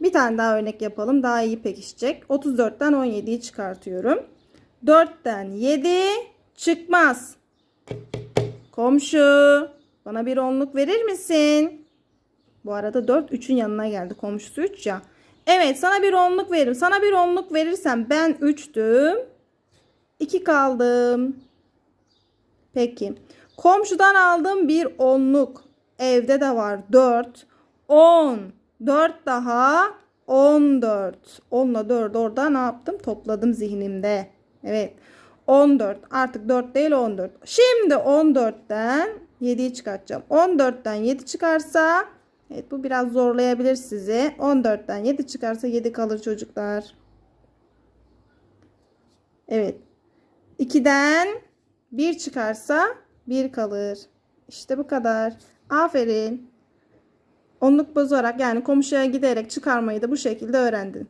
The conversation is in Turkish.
Bir tane daha örnek yapalım. Daha iyi pekişecek. 34'ten 17'yi çıkartıyorum. 4'ten 7 çıkmaz. Komşu bana bir onluk verir misin? Bu arada 4 3'ün yanına geldi. Komşusu 3 ya. Evet sana bir onluk veririm. Sana bir onluk verirsem ben 3'tüm. 2 kaldım. Peki. Komşudan aldığım bir onluk. Evde de var 4. 10. 4 daha 14. 10 ile 4 orada ne yaptım? Topladım zihnimde. Evet. 14. Artık 4 değil 14. Şimdi 14'ten 7'yi çıkartacağım. 14'ten 7 çıkarsa Evet bu biraz zorlayabilir sizi. 14'ten 7 çıkarsa 7 kalır çocuklar. Evet. 2'den 1 çıkarsa 1 kalır. İşte bu kadar. Aferin. Onluk bozarak yani komşuya giderek çıkarmayı da bu şekilde öğrendin.